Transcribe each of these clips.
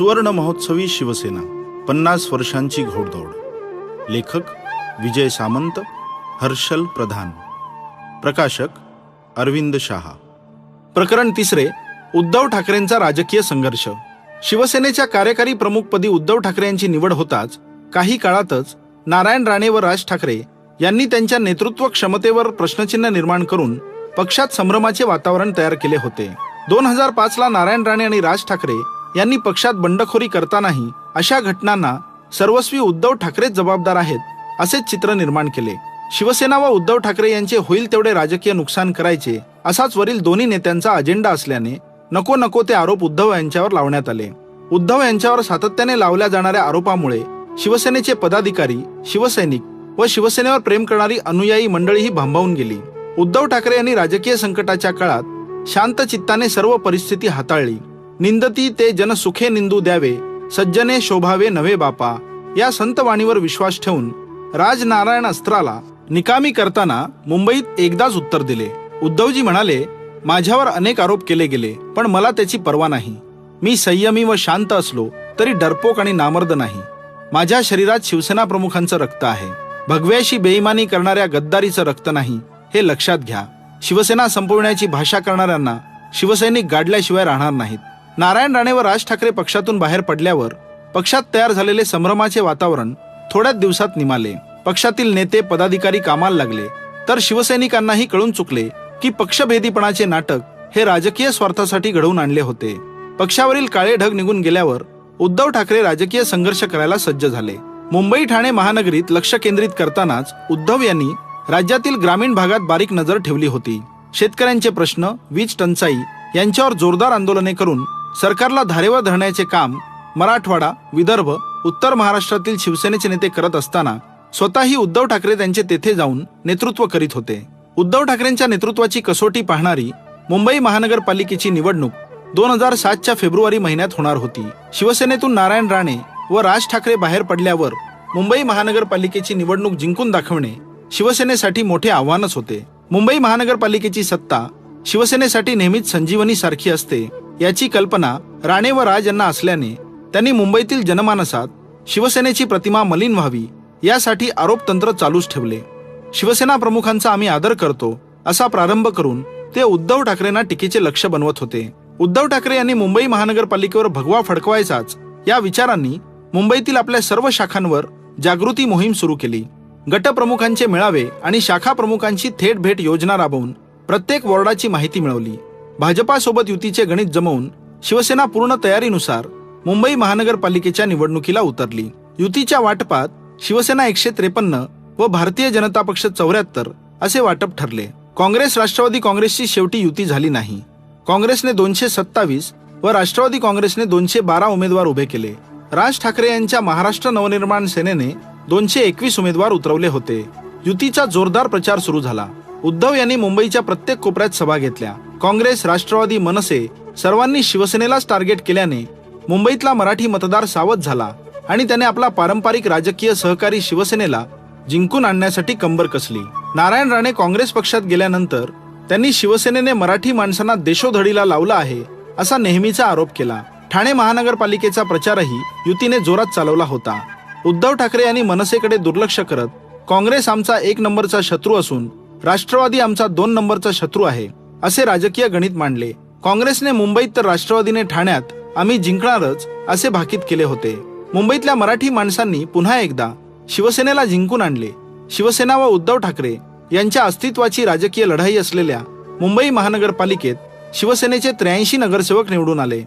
सुवर्ण महोत्सवी शिवसेना पन्नास वर्षांची घोडदौड. लेखक विजय सामंत हर्षल प्रधान. प्रकाशक अरविंद शहा. प्रकरण तिसरे उद्धव ठाकरेंचा राजकीय संघर्ष. शिवसेनेच्या कार्यकारी प्रमुखपदी उद्धव ठाकरे यांची निवड होताच काही काळातच नारायण राणे व राज ठाकरे यांनी त्यांच्या नेतृत्व क्षमतेवर प्रश्नचिन्ह निर्माण करून पक्षात संभ्रमाचे वातावरण तयार केले होते. दोन हजार पाच ला नारायण राणे आणि राज ठाकरे यांनी पक्षात बंडखोरी करतानाही अशा घटनांना सर्वस्वी उद्धव ठाकरेच जबाबदार आहेत असेच चित्र निर्माण केले. शिवसेना व उद्धव ठाकरे यांचे होईल तेवढे राजकीय नुकसान करायचे असाच वरील दोन्ही नेत्यांचा अजेंडा असल्याने नको नको ते आरोप उद्धव यांच्यावर लावण्यात आले. उद्धव यांच्यावर सातत्याने लावल्या जाणाऱ्या आरोपामुळे शिवसेनेचे पदाधिकारी शिवसैनिक व शिवसेनेवर प्रेम करणारी अनुयायी मंडळीही भांबावून गेली. उद्धव ठाकरे यांनी राजकीय संकटाच्या काळात शांत चित्ताने सर्व परिस्थिती हाताळली. निंदती ते जन सुखे निंदू द्यावे सज्जने शोभावे नवे बापा. या संतवाणीवर विश्वास ठेवून राजनारायण अस्त्राला निकामी करताना मुंबईत एकदाच उत्तर दिले. उद्धवजी म्हणाले माझ्यावर अनेक आरोप केले गेले पण मला त्याची पर्वा नाही. मी संयमी व शांत असलो तरी डरपोक आणि नामर्द नाही. माझ्या शरीरात शिवसेना प्रमुखांचं रक्त आहे. भगव्याशी बेईमानी करणाऱ्या गद्दारीचं रक्त नाही हे लक्षात घ्या. शिवसेना संपविण्याची भाषा करणाऱ्यांना शिवसैनिक गाडल्याशिवाय राहणार नाहीत. नारायण राणे व राज ठाकरे पक्षातून बाहेर पडल्यावर पक्षात तयार झालेले संभ्रमाचे वातावरण थोड्याच दिवसात निमाले. पक्षातील नेते पदाधिकारी कामाला लागले. तर शिवसैनिकांनाही कळून चुकले की पक्षभेदीपणाचे नाटक हे राजकीय स्वार्थासाठी घडवून आणले होते. पक्षावरील काळे ढग निघून गेल्यावर उद्धव ठाकरे राजकीय संघर्ष करायला सज्ज झाले. मुंबई ठाणे महानगरीत लक्ष केंद्रित करतानाच उद्धव यांनी राज्यातील ग्रामीण भागात बारीक नजर ठेवली होती. शेतकऱ्यांचे प्रश्न वीज टंचाई यांच्यावर जोरदार आंदोलने करून सरकारला धारेवर धरण्याचे काम मराठवाडा विदर्भ उत्तर महाराष्ट्रातील शिवसेनेचे नेते करत असताना स्वतःही उद्धव ठाकरे त्यांचे तेथे जाऊन नेतृत्व करीत होते. उद्धव ठाकरेंच्या नेतृत्वाची कसोटी पाहणारी मुंबई महानगरपालिकेची निवडणूक दोन हजार सातच्या फेब्रुवारी महिन्यात होणार होती. शिवसेनेतून नारायण राणे व राज ठाकरे बाहेर पडल्यावर मुंबई महानगरपालिकेची निवडणूक जिंकून दाखवणे शिवसेनेसाठी मोठे आव्हानच होते. मुंबई महानगरपालिकेची सत्ता शिवसेनेसाठी नेहमीच संजीवनी सारखी असते. याची कल्पना राणे व राज यांना असल्याने त्यांनी मुंबईतील जनमानसात शिवसेनेची प्रतिमा मलिन व्हावी यासाठी आरोप तंत्र चालूच ठेवले. शिवसेना प्रमुखांचा आम्ही आदर करतो असा प्रारंभ करून ते उद्धव ठाकरेंना टीकेचे लक्ष बनवत होते. उद्धव ठाकरे यांनी मुंबई महानगरपालिकेवर भगवा फडकवायचाच या विचारांनी मुंबईतील आपल्या सर्व शाखांवर जागृती मोहीम सुरू केली. गटप्रमुखांचे मेळावे आणि शाखा प्रमुखांची थेट भेट योजना राबवून प्रत्येक वॉर्डाची माहिती मिळवली. भाजपासोबत युतीचे गणित जमवून शिवसेना पूर्ण तयारीनुसार मुंबई महानगरपालिकेच्या निवडणुकीला उतरली. युतीच्या वाटपात शिवसेना एकशे त्रेपन्न व भारतीय जनता पक्ष चौऱ्याहत्तर असे वाटप ठरले. काँग्रेस राष्ट्रवादी काँग्रेसची शेवटी युती झाली नाही. काँग्रेसने दोनशे सत्तावीस व राष्ट्रवादी काँग्रेसने दोनशे बारा उमेदवार उभे केले. राज ठाकरे यांच्या महाराष्ट्र नवनिर्माण सेनेने दोनशे एकवीस उमेदवार उतरवले होते. युतीचा जोरदार प्रचार सुरू झाला. उद्धव यांनी मुंबईच्या प्रत्येक कोपऱ्यात सभा घेतल्या. काँग्रेस राष्ट्रवादी मनसे सर्वांनी शिवसेनेलाच टार्गेट केल्याने मुंबईतला मराठी मतदार सावध झाला आणि त्याने आपला पारंपरिक राजकीय सहकारी शिवसेनेला जिंकून आणण्यासाठी कंबर कसली. नारायण राणे काँग्रेस पक्षात गेल्यानंतर त्यांनी शिवसेनेने मराठी माणसांना देशोधडीला लावला आहे असा नेहमीचा आरोप केला. ठाणे महानगरपालिकेचा प्रचारही युतीने जोरात चालवला होता. उद्धव ठाकरे यांनी मनसेकडे दुर्लक्ष करत काँग्रेस आमचा एक नंबरचा शत्रू असून राष्ट्रवादी आमचा दोन नंबरचा शत्रू आहे. असे राजकीय गणित मांडले. काँग्रेसने मुंबईत तर राष्ट्रवादीने ठाण्यात आम्ही जिंकणारच असे भाकीत केले होते. मुंबईतल्या मराठी माणसांनी पुन्हा एकदा शिवसेनेला जिंकून आणले. शिवसेना व उद्धव ठाकरे यांच्या अस्तित्वाची राजकीय लढाई असलेल्या मुंबई महानगरपालिकेत शिवसेनेचे त्र्याऐंशी नगरसेवक निवडून आले.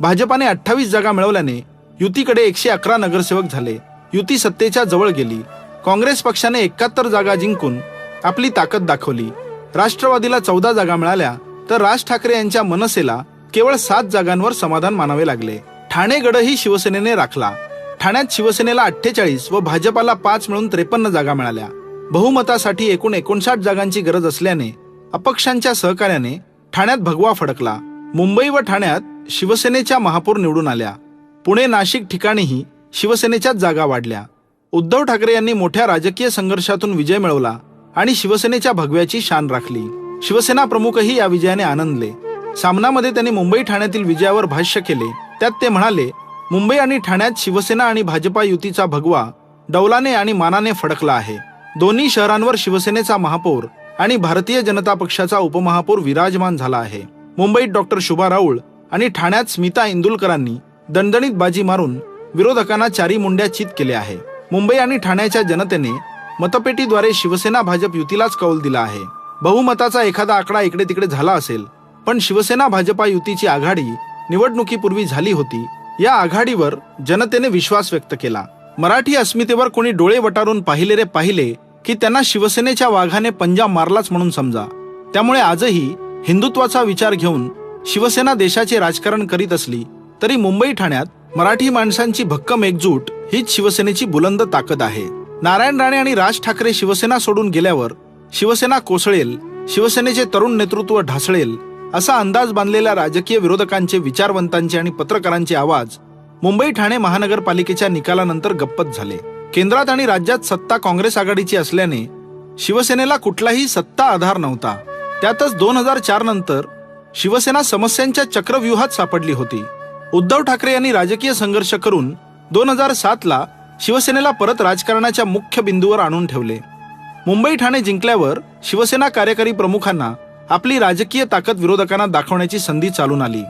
भाजपाने अठ्ठावीस जागा मिळवल्याने युतीकडे एकशे अकरा नगरसेवक झाले. युती सत्तेच्या जवळ गेली. काँग्रेस पक्षाने एकाहत्तर जागा जिंकून आपली ताकद दाखवली. राष्ट्रवादीला चौदा जागा मिळाल्या तर राज ठाकरे यांच्या मनसेला केवळ सात जागांवर समाधान मानावे लागले. ठाणे गडही शिवसेनेने राखला. ठाण्यात शिवसेनेला अठ्ठेचाळीस व भाजपाला पाच मिळून त्रेपन्न जागा मिळाल्या. बहुमतासाठी एकूण एकोणसाठ जागांची गरज असल्याने अपक्षांच्या सहकार्याने ठाण्यात भगवा फडकला. मुंबई व ठाण्यात शिवसेनेच्या महापौर निवडून आल्या. पुणे नाशिक ठिकाणीही शिवसेनेच्याच जागा वाढल्या. उद्धव ठाकरे यांनी मोठ्या राजकीय संघर्षातून विजय मिळवला. आणि शिवसेनेच्या भगव्याची शान राखली. शिवसेना प्रमुखही या विजयाने आनंदले. सामनामध्ये त्यांनी मुंबई ठाण्यातील विजयावर भाष्य केले. त्यात ते म्हणाले मुंबई आणि ठाण्यात शिवसेना आणि भाजपा युतीचा भगवा डौलाने आणि मानाने फडकला आहे. दोन्ही शहरांवर शिवसेनेचा महापौर आणि भारतीय जनता पक्षाचा उपमहापौर विराजमान झाला आहे. मुंबईत डॉक्टर शुभा राऊळ आणि ठाण्यात स्मिता इंदुलकरांनी दणदणीत बाजी मारून विरोधकांना चारी मुंड्या चित केले आहे. मुंबई आणि ठाण्याच्या जनतेने मतपेटीद्वारे शिवसेना भाजप युतीलाच कौल दिला आहे. बहुमताचा एखादा आकडा इकडे तिकडे झाला असेल पण शिवसेना भाजपा युतीची आघाडी निवडणुकीपूर्वी झाली होती. या आघाडीवर जनतेने विश्वास व्यक्त केला. मराठी अस्मितेवर कोणी डोळे वटारून पाहिले रे पाहिले की त्यांना शिवसेनेच्या वाघाने पंजा मारलाच म्हणून समजा. त्यामुळे आजही हिंदुत्वाचा विचार घेऊन शिवसेना देशाचे राजकारण करीत असली तरी मुंबई ठाण्यात मराठी माणसांची भक्कम एकजूट हीच शिवसेनेची बुलंद ताकद आहे. नारायण राणे आणि राज ठाकरे शिवसेना सोडून गेल्यावर शिवसेना कोसळेल शिवसेनेचे तरुण नेतृत्व ढासळेल असा अंदाज बांधलेल्या राजकीय विरोधकांचे विचारवंतांचे आणि पत्रकारांचे आवाज मुंबई ठाणे महानगरपालिकेच्या निकालानंतर गप्पच झाले. केंद्रात आणि राज्यात सत्ता काँग्रेस आघाडीची असल्याने शिवसेनेला कुठलाही सत्ता आधार नव्हता. त्यातच दोन हजार चार नंतर शिवसेना समस्यांच्या चक्रव्यूहात सापडली होती. उद्धव ठाकरे यांनी राजकीय संघर्ष करून दोन हजार सातला शिवसेनेला परत राजकारणाच्या मुख्य बिंदूवर आणून ठेवले. मुंबई ठाणे जिंकल्यावर शिवसेना कार्यकारी प्रमुखांना आपली राजकीय ताकद विरोधकांना दाखवण्याची संधी चालून आली.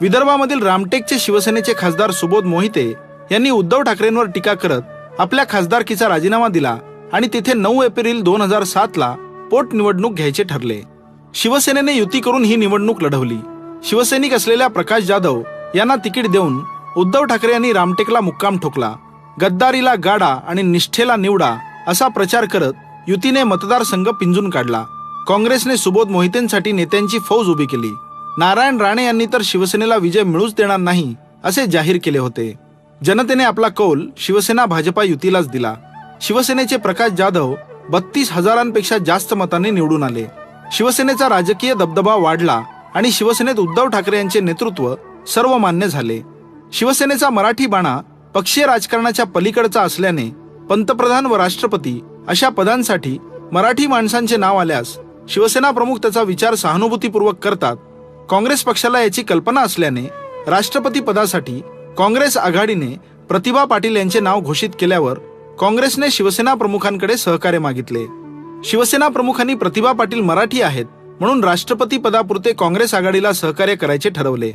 विदर्भामधील रामटेकचे शिवसेनेचे खासदार सुबोध मोहिते यांनी उद्धव ठाकरेंवर टीका करत आपल्या खासदारकीचा राजीनामा दिला आणि तिथे नऊ एप्रिल दोन हजार सातला पोटनिवडणूक घ्यायचे ठरले. शिवसेनेने युती करून ही निवडणूक लढवली. शिवसैनिक असलेल्या प्रकाश जाधव यांना तिकीट देऊन उद्धव ठाकरे यांनी रामटेकला मुक्काम ठोकला. गद्दारीला गाडा आणि निष्ठेला निवडा असा प्रचार करत युतीने मतदारसंघ पिंजून काढला. काँग्रेसने सुबोध मोहितेंसाठी नेत्यांची फौज उभी केली. नारायण राणे यांनी तर शिवसेनेला विजय मिळूच देणार नाही असे जाहीर केले होते. जनतेने आपला कौल शिवसेना भाजपा युतीलाच दिला. शिवसेनेचे प्रकाश जाधव बत्तीस हजारांपेक्षा जास्त मतांनी निवडून आले. शिवसेनेचा राजकीय दबदबा वाढला आणि शिवसेनेत उद्धव ठाकरे यांचे नेतृत्व सर्वमान्य झाले. शिवसेनेचा मराठी बाणा पक्षीय राजकारणाच्या पलीकडचा असल्याने पंतप्रधान व राष्ट्रपती अशा पदांसाठी मराठी माणसांचे नाव आल्यास शिवसेना प्रमुख त्याचा विचार सहानुभूतीपूर्वक करतात. काँग्रेस पक्षाला याची कल्पना असल्याने राष्ट्रपती पदासाठी काँग्रेस आघाडीने प्रतिभा पाटील यांचे नाव घोषित केल्यावर काँग्रेसने शिवसेना प्रमुखांकडे सहकार्य मागितले. शिवसेना प्रमुखांनी प्रतिभा पाटील मराठी आहेत म्हणून राष्ट्रपती पदापुरते काँग्रेस आघाडीला सहकार्य करायचे ठरवले.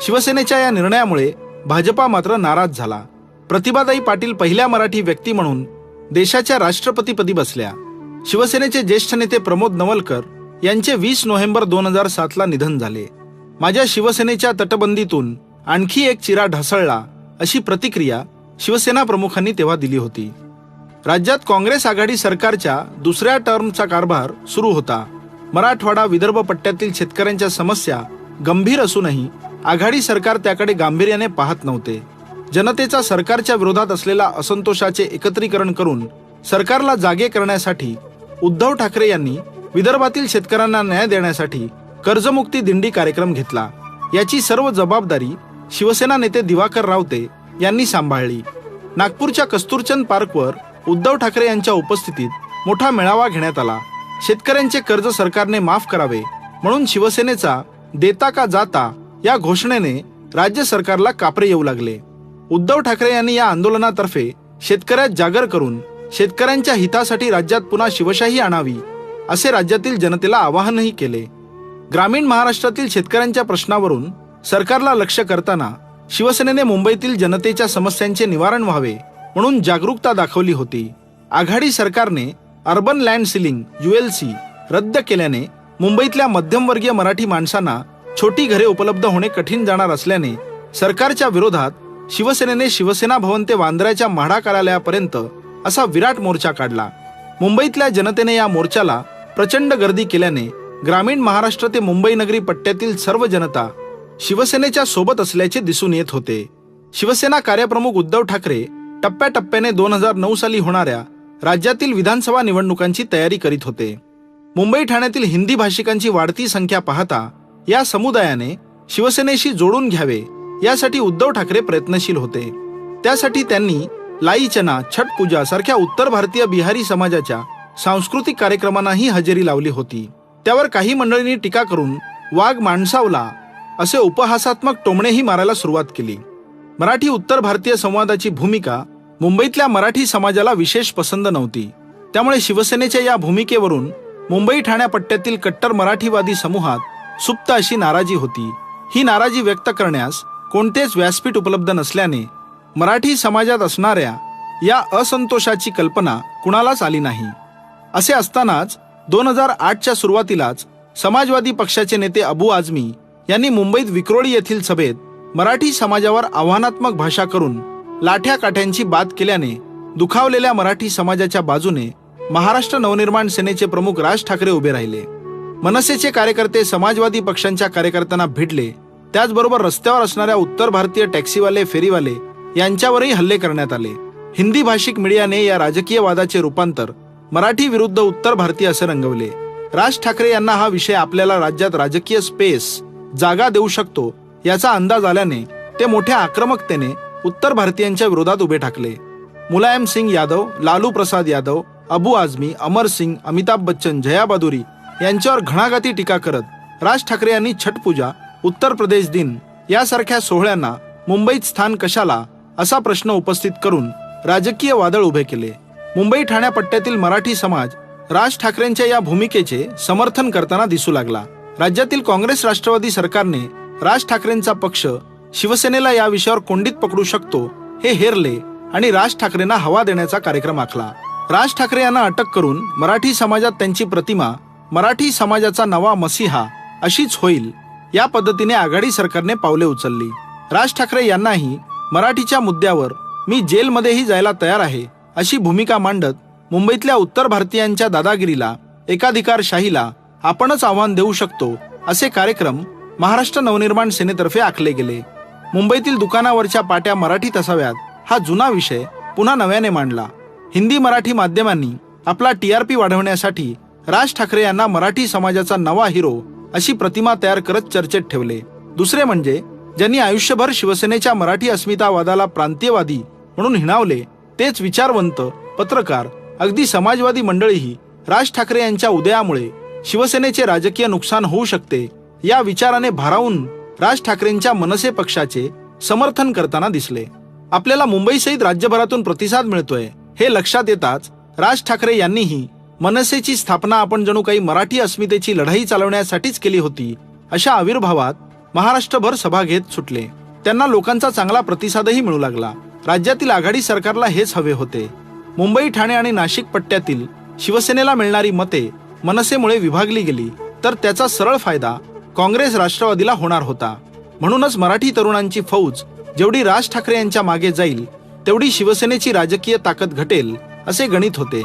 शिवसेनेच्या या निर्णयामुळे भाजपा मात्र नाराज झाला. प्रतिभादाई पाटील पहिल्या मराठी व्यक्ती म्हणून देशाच्या राष्ट्रपतीपदी बसल्या. शिवसेनेचे ज्येष्ठ नेते प्रमोद नवलकर यांचे वीस नोव्हेंबर दोन हजार सातला निधन झाले. माझ्या शिवसेनेच्या तटबंदीतून आणखी एक चिरा ढासळला अशी प्रतिक्रिया शिवसेना प्रमुखांनी तेव्हा दिली होती. राज्यात काँग्रेस आघाडी सरकारच्या दुसऱ्या टर्मचा कारभार सुरू होता. मराठवाडा विदर्भ पट्ट्यातील शेतकऱ्यांच्या समस्या गंभीर असूनही आघाडी सरकार त्याकडे गांभीर्याने पाहत नव्हते. जनतेचा सरकारच्या विरोधात असलेला असंतोषाचे एकत्रीकरण करून सरकारला जागे करण्यासाठी उद्धव ठाकरे यांनी विदर्भातील शेतकऱ्यांना न्याय देण्यासाठी कर्जमुक्ती दिंडी कार्यक्रम घेतला. याची सर्व जबाबदारी शिवसेना नेते दिवाकर रावते यांनी सांभाळली. नागपूरच्या कस्तुरचंद पार्कवर उद्धव ठाकरे यांच्या उपस्थितीत मोठा मेळावा घेण्यात आला. शेतकऱ्यांचे कर्ज सरकारने माफ करावे म्हणून शिवसेनेचा देता का जाता या घोषणेने राज्य सरकारला कापरे येऊ लागले. उद्धव ठाकरे यांनी या आंदोलनातर्फे शेतकऱ्यात जागर करून शेतकऱ्यांच्या हितासाठी राज्यात पुन्हा शिवशाही आणावी असे राज्यातील जनतेला आवाहनही केले. ग्रामीण महाराष्ट्रातील शेतकऱ्यांच्या प्रश्नावरून सरकारला लक्ष करताना शिवसेनेने मुंबईतील जनतेच्या समस्यांचे निवारण व्हावे म्हणून जागरूकता दाखवली होती. आघाडी सरकारने अर्बन लँड सिलिंग युएलसी रद्द केल्याने मुंबईतल्या मध्यमवर्गीय मराठी माणसांना छोटी घरे उपलब्ध होणे कठीण जाणार असल्याने सरकारच्या विरोधात शिवसेनेने शिवसेना भवन ते वांद्र्याच्या म्हाडा कार्यालयापर्यंत असा विराट मोर्चा काढला. मुंबईतल्या जनतेने या मोर्चाला प्रचंड गर्दी केल्याने ग्रामीण महाराष्ट्र ते मुंबई नगरी पट्ट्यातील सर्व जनता शिवसेनेच्या सोबत असल्याचे दिसून येत होते. शिवसेना कार्यप्रमुख उद्धव ठाकरे टप्प्याटप्प्याने दोन हजार नऊ साली होणाऱ्या राज्यातील विधानसभा निवडणुकांची तयारी करीत होते. मुंबई ठाण्यातील हिंदी भाषिकांची वाढती संख्या पाहता या समुदायाने शिवसेनेशी जोडून घ्यावे यासाठी उद्धव ठाकरे प्रयत्नशील होते. त्यासाठी त्यांनी लाईचना छठ पूजा सारख्या उत्तर भारतीय बिहारी समाजाच्या सांस्कृतिक कार्यक्रमांनाही हजेरी लावली होती. त्यावर काही मंडळींनी टीका करून वाघ माणसावला असे उपहासात्मक टोमणेही मारायला सुरुवात केली. मराठी उत्तर भारतीय संवादाची भूमिका मुंबईतल्या मराठी समाजाला विशेष पसंत नव्हती. त्यामुळे शिवसेनेच्या या भूमिकेवरून मुंबई ठाण्या पट्ट्यातील कट्टर मराठीवादी समूहात सुप्त अशी नाराजी होती. ही नाराजी व्यक्त करण्यास कोणतेच व्यासपीठ उपलब्ध नसल्याने मराठी समाजात असणाऱ्या या असंतोषाची कल्पना कुणालाच आली नाही. असे असतानाच दोन हजार आठच्या सुरुवातीलाच समाजवादी पक्षाचे नेते अबू आझमी यांनी मुंबईत विक्रोळी येथील सभेत मराठी समाजावर आव्हानात्मक भाषा करून लाठ्या काठ्यांची बात केल्याने दुखावलेल्या मराठी समाजाच्या बाजूने महाराष्ट्र नवनिर्माण सेनेचे प्रमुख राज ठाकरे उभे राहिले. मनसेचे कार्यकर्ते समाजवादी पक्षांच्या कार्यकर्त्यांना भिडले त्याचबरोबर रस्त्यावर असणाऱ्या उत्तर भारतीय टॅक्सीवाले फेरीवाले यांच्यावरही हल्ले करण्यात आले. हिंदी भाषिक मीडियाने या राजकीय वादाचे रूपांतर मराठी विरुद्ध उत्तर भारतीय असे रंगवले. राज ठाकरे यांना हा विषय आपल्याला राज्यात राजकीय स्पेस जागा देऊ शकतो याचा अंदाज आल्याने ते मोठ्या आक्रमकतेने उत्तर भारतीयांच्या विरोधात उभे ठाकले. मुलायम सिंग यादव लालू प्रसाद यादव अबू आझमी अमर सिंग अमिताभ बच्चन जया बादुरी यांच्यावर घणाघाती टीका करत राज ठाकरे यांनी छठ पूजा उत्तर प्रदेश दिन यासारख्या सोहळ्यांना मुंबईत स्थान कशाला असा प्रश्न उपस्थित करून राजकीय वादळ उभे केले. मुंबई ठाण्या पट्ट्यातील मराठी समाज राज ठाकरेंच्या या भूमिकेचे समर्थन करताना दिसू लागला. राज्यातील काँग्रेस राष्ट्रवादी सरकारने राज ठाकरेंचा पक्ष शिवसेनेला या विषयावर कोंडीत पकडू शकतो हे हेरले आणि राज ठाकरेंना हवा देण्याचा कार्यक्रम आखला. राज ठाकरे यांना अटक करून मराठी समाजात त्यांची प्रतिमा मराठी समाजाचा नवा मसीहा अशीच होईल या पद्धतीने आघाडी सरकारने पावले उचलली. राज ठाकरे यांनाही मराठीच्या मुद्द्यावर मी जेलमध्येही जायला तयार आहे अशी भूमिका मांडत मुंबईतल्या उत्तर भारतीयांच्या दादागिरीला एकाधिकारशाहीला आपणच आव्हान देऊ शकतो असे कार्यक्रम महाराष्ट्र नवनिर्माण सेनेतर्फे आखले गेले. मुंबईतील दुकानावरच्या पाट्या मराठीत असाव्यात हा जुना विषय पुन्हा नव्याने मांडला. हिंदी मराठी माध्यमांनी आपला टीआरपी वाढवण्यासाठी राज ठाकरे यांना मराठी समाजाचा नवा हिरो अशी प्रतिमा तयार करत चर्चेत ठेवले. दुसरे म्हणजे ज्यांनी आयुष्यभर शिवसेनेच्या मराठी अस्मितावादाला प्रांतीयवादी म्हणून हिणावले तेच विचारवंत पत्रकार अगदी समाजवादी मंडळीही राज ठाकरे यांच्या उदयामुळे शिवसेनेचे राजकीय नुकसान होऊ शकते या विचाराने भारावून राज ठाकरेंच्या मनसे पक्षाचे समर्थन करताना दिसले. आपल्याला मुंबईसहित राज्यभरातून प्रतिसाद मिळतोय हे लक्षात येताच राज ठाकरे यांनीही मनसेची स्थापना आपण जणू काही मराठी अस्मितेची लढाई चालवण्यासाठीच केली होती अशा आविर्भावात महाराष्ट्रभर सभा घेत सुटले. त्यांना लोकांचा चांगला प्रतिसादही मिळू लागला. राज्यातील आघाडी सरकारला हेच हवे होते. मुंबई ठाणे आणि नाशिक पट्ट्यातील शिवसेनेला मिळणारी मते मनसेमुळे विभागली गेली तर त्याचा सरळ फायदा काँग्रेस राष्ट्रवादीला होणार होता. म्हणूनच मराठी तरुणांची फौज जेवढी राज ठाकरे यांच्या मागे जाईल तेवढी शिवसेनेची राजकीय ताकद घटेल असे गणित होते.